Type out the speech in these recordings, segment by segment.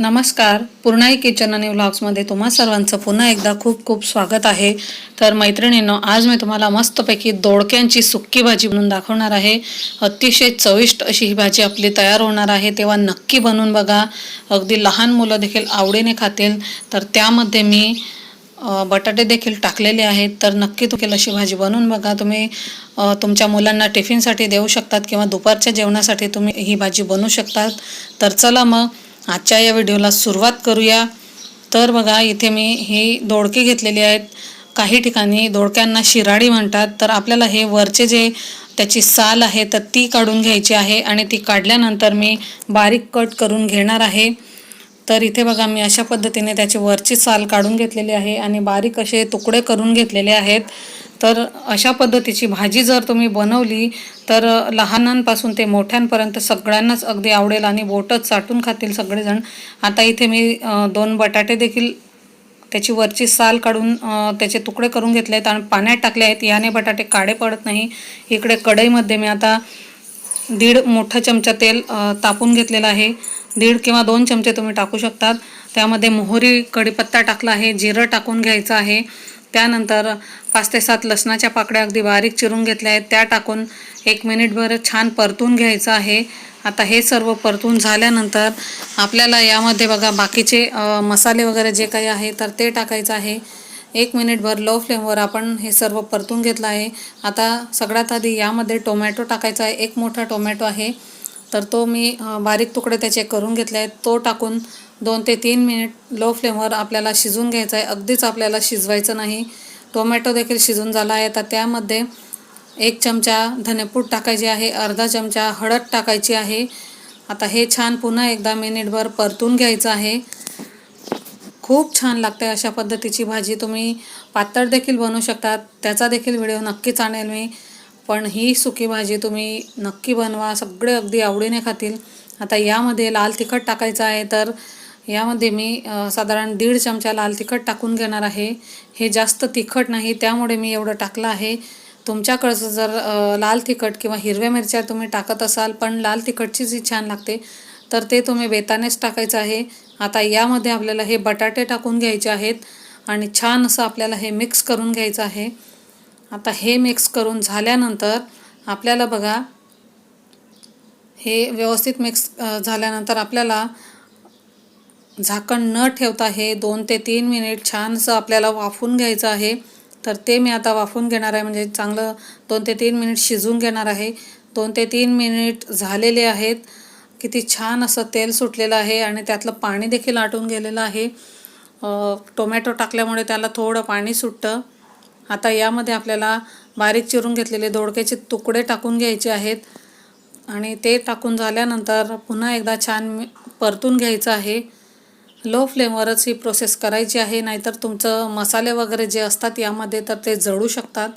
नमस्कार. पूर्णाई किचन आणि व्लॉग्समध्ये तुम्हा सर्वांचं पुन्हा एकदा खूप खूप स्वागत आहे. तर मैत्रिणींनो आज मी तुम्हाला मस्तपैकी दोडक्यांची सुक्की भाजी बनवून दाखवणार आहे. अतिशय चविष्ट अशी ही भाजी आपली तयार होणार आहे. तेव्हा नक्की बनवून बघा. अगदी लहान मुलं देखील आवडीने खातील. तर त्यामध्ये मी बटाटे देखील टाकलेले आहेत. तर नक्की तुम्ही अशी भाजी बनवून बघा. तुम्ही तुमच्या मुलांना टिफिनसाठी देऊ शकतात किंवा दुपारच्या जेवणासाठी तुम्ही ही भाजी बनवू शकतात. तर चला मग आजच्या या व्हिडिओला सुरुवात करूया. तर बघा इथे मी ही दोडके घेतलेली आहेत. काही ठिकाणी दोडक्यांना शिराडी म्हणतात. तर आपल्याला हे वरचे जे त्याची साल आहे तर ती काढून घ्यायची आहे आणि ती काढल्यानंतर मी बारीक कट करून घेणार आहे. तर इथे बघा मी अशा पद्धतीने त्याची वरची साल काढून घेतलेली आहे आणि बारीक असे तुकडे करून घेतलेले आहेत. तर अशा पद्धतीची भाजी जर तुम्ही बनवली तर लहानांपासून ते मोठ्यांपर्यंत सगळ्यांनाच अगदी आवडेल आणि बोटच चाटून खातील सगळेजण. आता इथे मी दोन बटाटे देखील त्याची वरची साल काढून त्याचे तुकडे करून घेतले आहेत आणि पाण्यात टाकले आहेत. याने बटाटे काळे पडत नाही. इकडे कढईमध्ये मी आता दीड मोठा चमचा तेल तापून घेतलेलं आहे. दीड किंवा दोन चमचे तुम्ही टाकू शकतात. त्यामध्ये मोहरी कढीपत्ता टाकला आहे जिरं टाकून घ्यायचं आहे. त्यानंतर पाच ते सात लसणाच्या पाकड्या अगदी बारीक चिरून घेतल्या आहेत. त्या टाकून एक मिनिटभर छान परतून घ्यायचं आहे. आता हे सर्व परतून झाल्यानंतर आपल्याला यामध्ये बघा बाकीचे मसाले वगैरे जे काही आहे तर ते टाकायचं आहे. एक मिनिटभर लो फ्लेमवर आपण हे सर्व परतून घेतलं आहे. आता सगळ्यात आधी यामध्ये टोमॅटो टाकायचा आहे. एक मोठा टोमॅटो आहे. तर तो मी बारीक तुकडे त्याचे करून घेतले आहेत. तो टाकून दोन ते तीन मिनिट लो फ्लेमवर आपल्याला शिजून घ्यायचं आहे. अगदीच आपल्याला शिजवायचं नाही. टोमॅटो देखील शिजून झाला आहे. तर त्यामध्ये एक चमचा धनेपूड टाकायची आहे. अर्धा चमचा हळद टाकायची आहे. आता हे छान पुन्हा एकदा मिनिटभर परतून घ्यायचं आहे. खूप छान लागते अशा पद्धतीची भाजी. तुम्ही पातळ देखील बनवू शकतात. त्याचा देखील व्हिडिओ नक्कीच आणेल मी. पण ही सुकी भाजी तुम्ही नक्की बनवा. सगळे अगदी आवडीने खातील. आता यामध्ये लाल तिखट टाकायचं आहे तर यामध्ये मी साधारण दीड चमचा लाल तिखट टाकून घेणार आहे. हे जास्त तिखट नाही त्यामुळे मी एवढं टाकलं आहे. तुमच्याकडचं जर लाल तिखट किंवा हिरव्या मिरच्या तुम्ही टाकत असाल पण लाल तिखटचीच ही छान लागते तर ते तुम्ही बेतानेच टाकायचं आहे. आता यामध्ये आपल्याला हे बटाटे टाकून घ्यायचे आहेत आणि छान असं आपल्याला हे मिक्स करून घ्यायचं आहे. आता हे मिक्स करून झाल्यानंतर आपल्याला बघा हे व्यवस्थित मिक्स झाल्यानंतर आपल्याला झाकण न ठेवता हे दोन ते तीन मिनिट छानसं आपल्याला वाफून घ्यायचं आहे. तर ते मी आता वाफून घेणार आहे म्हणजे चांगलं दोन ते तीन मिनिट शिजून घेणार आहे. दोन ते तीन मिनिट झालेले आहेत. किती छान असं तेल सुटलेलं आहे आणि त्यातलं पाणी देखील आटून गेलेलं आहे. टोमॅटो टाकल्यामुळे त्याला थोडं पाणी सुटतं. आता यामध्ये आपल्याला बारीक चिरून घेतलेले दोडक्याचे तुकडे टाकून घ्यायचे आहेत. आणि ते टाकून झाल्यानंतर पुन्हा एकदा छान मी- परतून घ्यायचं आहे. लो फ्लेमवरच ही प्रोसेस करायची आहे. नाहीतर तुमचं मसाले वगैरे जे असतात यामध्ये तर ते जळू शकतात.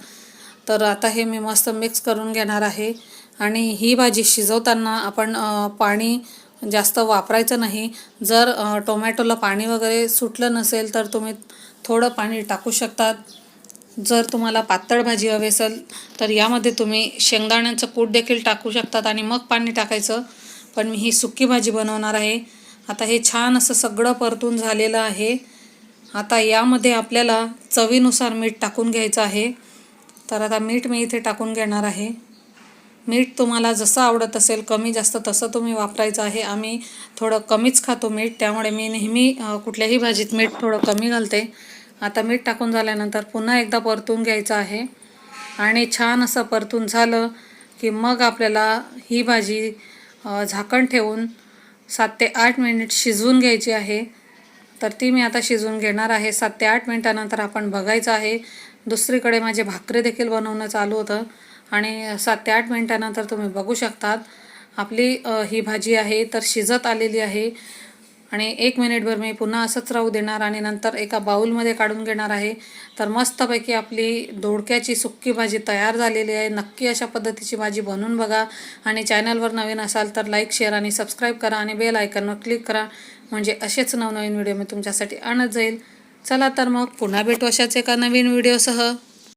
तर आता हे मी मस्त मिक्स करून घेणार आहे. आणि ही भाजी शिजवताना आपण पाणी जास्त वापरायचं नाही. जर टोमॅटोला पाणी वगैरे सुटलं नसेल तर तुम्ही थोडं पाणी टाकू शकतात. जर तुम्हाला पातळ भाजी हवी असेल तर यामध्ये तुम्ही शेंगदाण्यांचं कूट देखील टाकू शकतात आणि मग पाणी टाकायचं. पण मी ही सुकी भाजी बनवणार आहे. आता हे छान असं सगळं परतून झालेलं आहे. आता यामध्ये आपल्याला चवीनुसार मीठ टाकून घ्यायचं आहे. तर आता मीठ मी इथे टाकून घेणार आहे. मीठ तुम्हाला जसं आवडत असेल कमी जास्त तसं तुम्ही वापरायचं आहे. आम्ही थोडं कमीच खातो मीठ त्यामुळे मी नेहमी कुठल्याही भाजीत मीठ थोडं कमी घालते. आता मीठ टाकून झाल्यानंतर पुन्हा एकदा परतून घ्यायचं आहे. आणि छान असं परतून झालं की मग आपल्याला ही भाजी झाकण ठेवून सात ते आठ मिनिट शिजवून घ्यायची आहे. तर ती मी आता शिजवून घेणार आहे. सात ते आठ मिनटानंतर आपण बघायचं आहे. दुसरीकडे माझे भाकरी देखील बनवणं चालू होतं. आणि सात ते आठ मिनटानंतर तुम्ही बघू शकतात. आपली ही भाजी आहे तर शिजत आलेली आहे. आणि एक मिनिटभर मी पुन्हा असंच राहू देणार आणि नंतर एका बाऊलमध्ये काढून घेणार आहे. तर मस्तपैकी आपली दोडक्याची सुक्की भाजी तयार झालेली आहे. नक्की अशा पद्धतीची भाजी बनवून बघा. आणि चॅनलवर नवीन असाल तर लाईक शेअर आणि सबस्क्राईब करा आणि बेल आयकनवर क्लिक करा. म्हणजे असेच नवनवीन व्हिडिओ मी तुमच्यासाठी आणत जाईल. चला तर मग पुन्हा भेटू अशाच एका नवीन व्हिडिओसह.